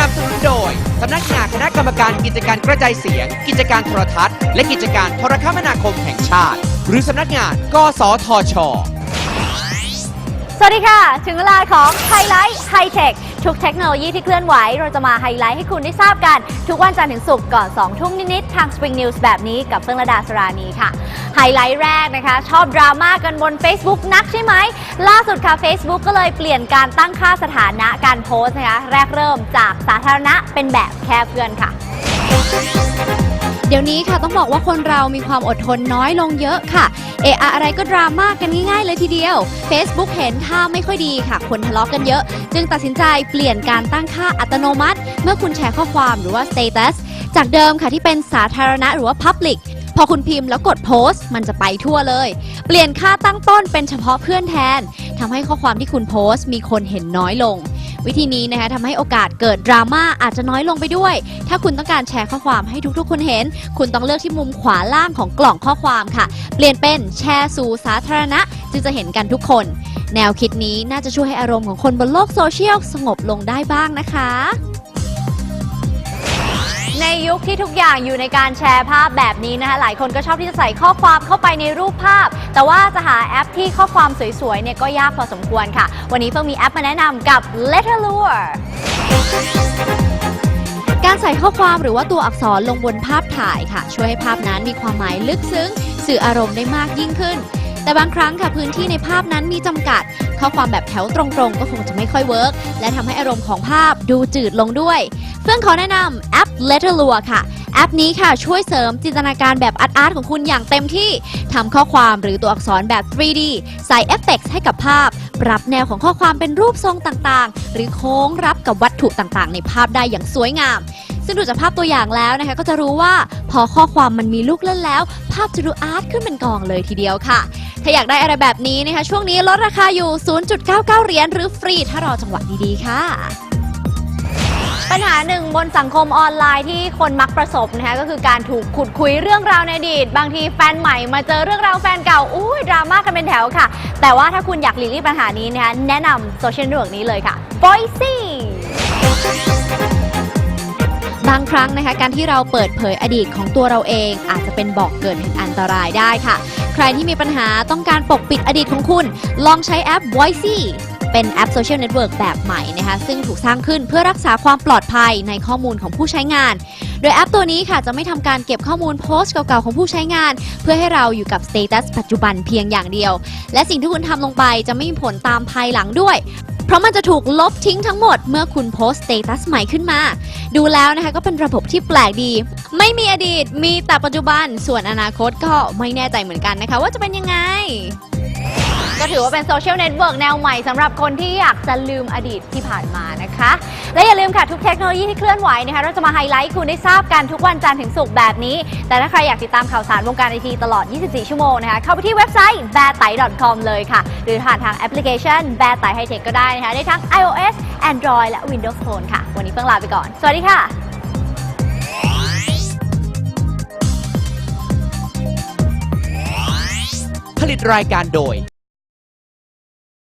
นับสนุนโดย สำนักงานคณะกรรมการกิจการกระจายเสียง กิจการโทรทัศน์ และกิจการโทรคมนาคมแห่งชาติ หรือสำนักงาน กสทช สวัสดีค่ะ ถึงเวลาของไฮไลท์ไฮเทค ทุกเทคโนโลยีที่เคลื่อนไหว เราจะมาไฮไลท์ให้คุณได้ทราบกัน ทุกวันจันทร์ถึงศุกร์ก่อน 2 ทุ่มนิดๆทาง Spring News แบบนี้กับเฟื่องระดาสรานีค่ะ ไฮไลท์แรกนะคะ ชอบดราม่ากันบน Facebook นักใช่ไหม ล่าสุดค่ะ Facebook ก็เลยเปลี่ยนการตั้งค่าสถานะการโพสต์นะคะ แรกเริ่มจากสาธารณะเป็นแบบแค่เพื่อนค่ะ เดี๋ยวนี้ค่ะต้องบอกว่าคนเรามีความอดทนน้อยลงเยอะค่ะเอะอะอะไรก็ดราม่ากกันง่ายๆเลยทีเดียว Facebook เห็นท่าไม่ค่อยดีค่ะ คนทะเลาะกันเยอะ จึงตัดสินใจเปลี่ยนการตั้งค่าอัตโนมัติ เมื่อคุณแชร์ข้อความหรือว่า status จากเดิมค่ะที่เป็นสาธารณะหรือว่า public พอคุณพิมพ์แล้วกดโพสต์ มันจะไปทั่วเลย เปลี่ยนค่าตั้งต้นเป็นเฉพาะเพื่อนแทนทำให้ข้อความที่คุณโพสต์ มีคนเห็นน้อยลง วิธีนี้นะคะทำให้โอกาสเกิดดราม่าอาจจะน้อยลงไปด้วย ถ้าคุณต้องการแชร์ข้อความให้ทุกๆ คนเห็น คุณต้องเลือกที่มุมขวาล่างของกล่องข้อความค่ะ เปลี่ยนเป็นแชร์สู่สาธารณะ จึงจะเห็นกันทุกคน แนวคิดนี้น่าจะช่วยให้อารมณ์ของคนบนโลกโซเชียลสงบลงได้บ้างนะคะ ในยุคที่ทุกอย่างอยู่ในการแชร์ภาพแบบนี้นะคะหลายคนก็ชอบที่จะใส่ข้อความเข้าไปในรูปภาพ แต่ว่าจะหาแอปที่ข้อความสวยๆเนี่ยก็ยากพอสมควรค่ะ วันนี้เพิ่งมีแอปมาแนะนำกับ Letterlure การใส่ข้อความหรือว่าตัวอักษรลงบนภาพถ่ายค่ะ ช่วยให้ภาพนั้นมีความหมายลึกซึ้ง สื่ออารมณ์ได้มากยิ่งขึ้น แต่บางครั้งค่ะพื้นที่ในภาพนั้นมีจำกัด ข้อความแบบแถวตรงๆ ก็คงจะไม่ค่อยเวิร์กและทำให้อารมณ์ของภาพดูจืดลงด้วย เฟื่องขอแนะนำแอป Letter l u r ค่ะ แอปนี้ค่ะช่วยเสริมจินตนาการแบบอาร์ตๆของคุณอย่างเต็มที่ทำข้อความหรือตัวอักษรแบบ 3D ใส่เอฟเฟกต์ให้กับภาพ ปรับแนวของข้อความเป็นรูปทรงต่างๆ หรือโค้งรับกับวัตถุต่างๆ ในภาพได้อย่างสวยงาม ซึ่งดูจากภาพตัวอย่างแล้วนะคะก็จะรู้ว่าพอข้อความมันมีลูกเล่นแล้ว ภาพจะดูอาร์ตขึ้นเป็นกองเลยทีเดียวค่ะถ้าอยากได้อะไรแบบนี้นะคะช่วงนี้ลดราคาอยู่ 0.99 เหรียญหรือฟรีถ้ารอจังหวะดีๆค่ะ ปัญหาหนึ่งบนสังคมออนไลน์ที่คนมักประสบนะคะก็คือการถูกขุดคุยเรื่องราวในอดีต บางทีแฟนใหม่มาเจอเรื่องราวแฟนเก่าอุ้ยดราม่ากันเป็นแถวค่ะ แต่ว่าถ้าคุณอยากหลีกเลี่ยงปัญหานี้นะคะแนะนำโซเชียลเน็ตเวิร์กนี้เลยค่ะ Voicy บางครั้งนะคะการที่เราเปิดเผยอดีตของตัวเราเอง อาจจะเป็นบอกเกิดแห่งอันตรายได้ค่ะ ใครที่มีปัญหาต้องการปกปิดอดีตของคุณ ลองใช้แอป Voicy เป็นแอปโซเชียลเน็ตเวิร์กแบบใหม่นะคะซึ่งถูกสร้างขึ้นเพื่อรักษาความปลอดภัยในข้อมูลของผู้ใช้งาน โดยแอปตัวนี้ค่ะจะไม่ทำการเก็บข้อมูลโพสต์เก่าๆของผู้ใช้งาน เพื่อให้เราอยู่กับสเตตัสปัจจุบันเพียงอย่างเดียว และสิ่งที่คุณทำลงไปจะไม่มีผลตามภายหลังด้วยเพราะมันจะถูกลบทิ้งทั้งหมดเมื่อคุณโพสต์สเตตัสใหม่ขึ้นมา ดูแล้วนะคะก็เป็นระบบที่แปลกดี ไม่มีอดีตมีแต่ปัจจุบัน ส่วนอนาคตก็ไม่แน่ใจเหมือนกันนะคะ ว่าจะเป็นยังไง ก็ถือว่าเป็นโซเชียลเน็ตเวิร์กแนวใหม่สำหรับคนที่อยากจะลืมอดีตที่ผ่านมานะคะ และอย่าลืมค่ะ ทุกเทคโนโลยีที่เคลื่อนไหวนะคะเราจะมาไฮไลท์คุณได้ทราบกันทุกวันจันทร์ถึงศุกร์แบบนี้ แต่ถ้าใครอยากติดตามข่าวสารวงการไอทีตลอด 24 ชั่วโมงนะคะเข้าไปที่เว็บไซต์ b a t a i c o m เลยค่ะ หรือผ่านทางแอปพลิเคชัน b a t a i High Tech ก็ได้นะคะได้ทั้ง iOS Android และ Windows Phone ค่ะ วันนี้เพิ่งลาไปก่อน สวัสดีค่ะผลิตรายการโดย